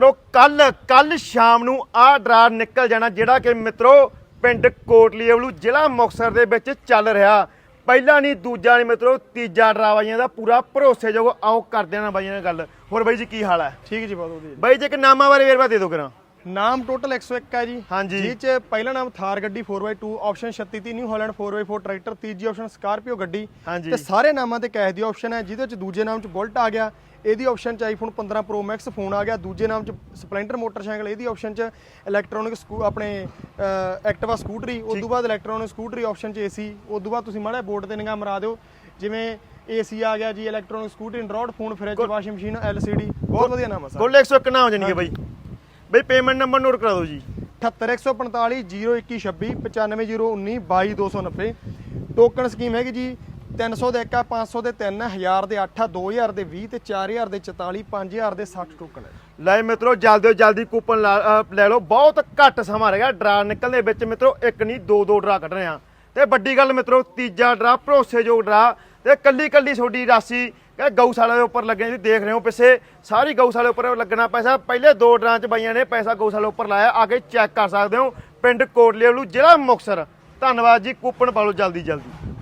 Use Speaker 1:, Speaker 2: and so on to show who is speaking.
Speaker 1: ਮਿੱਤਰੋ ਕੱਲ ਕੱਲ ਸ਼ਾਮ ਨੂੰ ਆਹ ਡਰਾ ਨਿਕਲ ਜਾਣਾ ਜਿਹੜਾ ਕਿ ਮਿੱਤਰੋ ਪਿੰਡ ਕੋਟਲੀ ਵੱਲੋਂ ਜ਼ਿਲ੍ਹਾ ਮੁਕਤਸਰ ਦੇ ਵਿੱਚ ਚੱਲ ਰਿਹਾ। ਪਹਿਲਾ ਨਹੀਂ ਦੂਜਾ ਨਹੀਂ ਮਿੱਤਰੋ ਤੀਜਾ ਡਰਾ ਬਾਈਆਂ ਦਾ ਪੂਰਾ ਭਰੋਸੇਯੋਗ ਆਓ ਕਰਦੇ ਨਾ ਬਾਈਆਂ ਨਾਲ ਗੱਲ। ਹੋਰ ਬਾਈ ਜੀ ਕੀ ਹਾਲ ਹੈ?
Speaker 2: ਠੀਕ ਜੀ ਬਹੁਤ ਵਧੀਆ
Speaker 1: ਬਾਈ ਜੀ ਇੱਕ ਨਾਮਾਂ ਬਾਰੇ ਵੇਰਵਾ ਦੇ ਦਿਓ ਕਰਾਂ
Speaker 2: ਨਾਮ ਟੋਟਲ 101 ਹੈ ਜੀ।
Speaker 1: ਹਾਂਜੀ।
Speaker 2: ਜਿਹ ਚ ਪਹਿਲਾ ਨਾਮ ਥਾਰ ਗੱਡੀ 4x2 option 36 New Holland 4x4 tractor ਤੀਜੀ ਆਪਸ਼ਨ ਸਕਾਰਪੀਓ ਗੱਡੀ।
Speaker 1: ਹਾਂਜੀ।
Speaker 2: ਤੇ ਸਾਰੇ ਨਾਮਾਂ ਤੇ ਕੈਸ਼ ਦੀ ਆਪਸ਼ਨ ਹੈ ਜਿਹਦੇ ਚ ਦੂਜੇ ਨਾਮ ਚ ਬੁਲਟ ਆ ਗਿਆ ਇਹਦੀ ਆਪਸ਼ਨ ਚ ਆਈਫੋਨ 15 ਪ੍ਰੋ ਮੈਕਸ ਫੋਨ ਆ ਗਿਆ ਦੂਜੇ ਨਾਮ ਚ ਸਪਲੈਂਡਰ ਮੋਟਰਸਾਈਕਲ ਇਹਦੀ ਆਪਸ਼ਨ ਚ ਇਲੈਕਟ੍ਰੋਨਿਕ ਸਕੂ ਆਪਣੇ ਐਕਟਿਵਾ ਸਕੂਟਰੀ ਉਸ ਤੋਂ ਬਾਅਦ ਇਲੈਕਟ੍ਰੋਨਿਕ ਸਕੂਟਰੀ ਆਪਸ਼ਨ ਚ ਏਸੀ ਉਸ ਤੋਂ ਬਾਅਦ ਤੁਸੀਂ ਮਾੜਾ ਬੋਰਡ ਤੇ ਨਿਗਾਹ ਮਰਾ ਦਿਓ ਜਿਵੇਂ ਏਸੀ ਆ ਗਿਆ ਜੀ ਇਲੈਕਟ੍ਰੋਨਿਕ ਸਕੂਟਰੀ android phone fridge washing machine LCD ਬਹੁਤ ਵਧੀਆ ਨਾਮ ਆ ਸਰ।
Speaker 1: ਕੁੱਲ 101 ਨਾ ਹੋ ਹੈ ਬਾਈ। ਬਾਈ ਪੇਮੈਂਟ ਨੰਬਰ ਨੋਟ ਕਰਾ ਦਿਓ ਜੀ।
Speaker 2: 78145 0126 95019 22290 ਟੋਕਨ ਸਕੀਮ ਹੈਗੀ ਜੀ 300 ਦੇ 1 ਆ 500 ਦੇ 3 1000 ਦੇ 8 ਆ 2000 ਦੇ 20 ਤੇ 4000 ਦੇ 44 5000 ਦੇ 60 ਟੋਕਨ ਹੈ।
Speaker 1: ਲੈ ਮਿੱਤਰੋ ਜਲਦੀ ਜਲਦੀ ਕੂਪਨ ਲਾ- ਲਓ। ਬਹੁਤ ਘੱਟ ਸਮਾਂ ਰਹਿ ਗਿਆ। ਡਰਾ ਨਿਕਲਣ ਦੇ ਵਿੱਚ ਮਿੱਤਰੋ ਇੱਕ ਨਹੀਂ ਦੋ ਦੋ ਡਰਾ ਕੱਢਣੇ ਆ। ਤੇ ਵੱਡੀ ਗੱਲ ਮਿੱਤਰੋ ਤੀਜਾ ਡਰਾ ਭਰੋਸੇਯੋਗ ਡਰਾ ਤੇ ਕੱਲੀ ਕੱਲੀ ਛੋਡੀ ਰਾਸ਼ੀ ਕਿ ਗਊਸ਼ਾਲਾ ਦੇ ਉੱਪਰ ਲੱਗਣੀ ਤੁਸੀਂ ਦੇਖ ਰਹੇ ਹੋ ਪਿੱਛੇ। ਸਾਰੀ ਗਊਸ਼ਾਲੇ ਉੱਪਰ ਲੱਗਣਾ ਪੈਸਾ। ਪਹਿਲੇ ਦੋ ਡਰਾਂ ਚ ਬਾਈਆਂ ਨੇ ਪੈਸਾ ਗਊਸ਼ਾਲੇ ਉੱਪਰ ਲਾਇਆ। ਆ ਕੇ ਚੈੱਕ ਕਰ ਸਕਦੇ ਹੋ। ਪਿੰਡ ਕੋਟਲੇ ਵੱਲੋਂ ਜ਼ਿਲ੍ਹਾ ਮੁਕਤਸਰ। ਧੰਨਵਾਦ ਜੀ, ਕੂਪਨ ਪਾ ਲਓ ਜਲਦੀ ਜਲਦੀ